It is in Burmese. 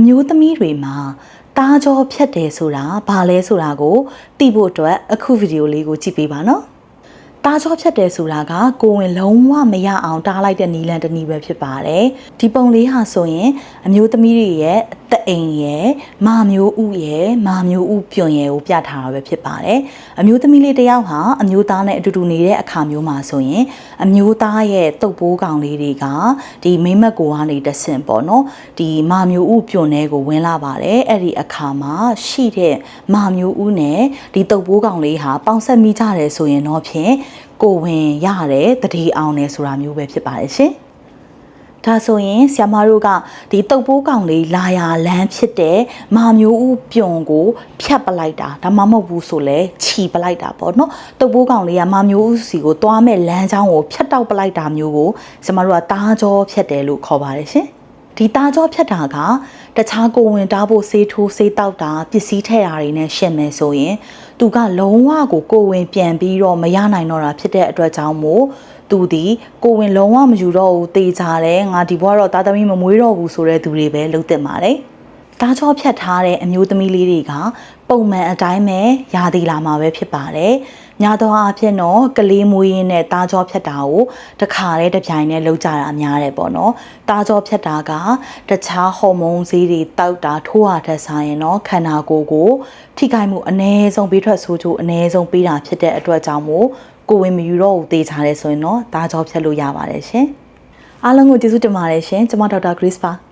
အမျိုးသမီးတွေမှာတားကြောဖြတ်တယ်ဆိုတာဘာလဲဆိုတာကိုသိဖို့အတွက်အခုဗီဒီယိုလေးကိုကြည့်ပေးပါနော်တားကြောဖြတ်တယ်ဆိုတာကကိုယ်ဝင်လုံးဝမရအောင်တားလိုက်တဲ့နီလန်တစ်နည်းပဲဖြစ်ပါတယ်ဒီပုံလေးဟာဆိုရင်အမျိုးသမီးတွေရဲ့အ သက်အိမ်ရဲ့မာမျိုးဥရဲ့မာမျိုးဥပြွန်ရဲ့ကိုပြထားတာပဲဖြစ်ပါတယ်အမျိုးသမီးလေးတစ်ယောက်ဟာအမျိုးသားနဲ့အတူတူနေတဲ့အခါမျိုးမှာဆိုရင်အမျိုးသားရဲ့တုပ်ပိုးကောင်လေးတွေကဒီမိမက်ကိုကနေတဆင့်ပေါ့နော်ဒီမာမျိုးဥပြွန်တဲ့ကိုဝင်လာပါတယ်အဲ့ဒီအခါမှာရှိတဲ့မာမျိုးဥနဲ့ဒီတုပ်ပိုးကောင်လေးဟာပေါင်းဆက်မိကြတယ်ဆိုရင်တော့ဖြင့်ကိုဝင်ရတယ်တတိအောင်တယ်ဆိုတာမျိုးပဲဖြစ်ပါတယ်ရှင် ဒါဆိုရင်ဆ iam မတို့ကဒီတုပ်ပိုးကောင်လေးလာယာလန်းဖြစ်တဲ့မာမျိုးဥပြွန်ကိုဖြတ်ပလိုက်တာဒါမှမဟုတ်ဘူးဆိုလဲခြီပလိုက်တာပေါ့နော်တုပ်ပိုးကောင်လေးကမာမျိုးဥစီကိုသွားမဲ့လမ်းကြောင်းကိုဖြတ်တောက်ပလိုက်တာမျိုးကိုဆ iam မတို့ကတားကြောဖြတ်တယ်လို့ခေါ်ပါတယ်ရှင်ဒီတားကြောဖြတ်တာက တခြားကိုဝင်တားဖို့ဆေးထိုးဆေးတောက်တာပစ္စည်းထည့်တာတွေနဲ့ရှင်းမယ်ဆိုရင်သူကလုံးဝကိုကိုဝင်ပြန်ပြီးတော့မရနိုင်တော့တာဖြစ်တဲ့အတွက်ကြောင့်မို့သူဒီကိုဝင်လုံးဝမယူတော့ဘူးတေချာတယ်ငါဒီဘွားတော့တာသမီမမွေးတော့ဘူးဆိုတဲ့သူတွေပဲလုံးတင်ပါတယ် တားချောဖြတ်ထားတဲ့အမျိုးသမီးလေးတွေကပုံမှန်အတိုင်းပဲရာသီလာမှာပဲဖြစ်ပါတယ်။ညာတော့အဖြစ်တော့ကလေးမွေးရင်းနဲ့တားချောဖြတ်တာကိုတခါတည်းတစ်ပြိုင်တည်းလုပ်ကြတာအများတယ်ပေါ့နော်။တားချောဖြတ်တာကတခြားဟော်မုန်းဈေးတွေတောက်တာထိုးရတဲ့ဆိုင်ရင်တော့ခန္ဓာကိုယ်ကိုထိခိုက်မှုအ ਨੇ ဆုံးဘေးထွက်ဆိုးချိုးအ ਨੇ ဆုံးပေးတာဖြစ်တဲ့အတွက်ကြောင့်မို့ကိုယ်ဝင်မယူတော့ဘူးတေးချတယ်ဆိုရင်တော့တားချောဖြတ်လို့ရပါတယ်ရှင်။အားလုံးကိုကျေးဇူးတင်ပါတယ်ရှင်။ကျွန်မဒေါက်တာ Grace ပါ။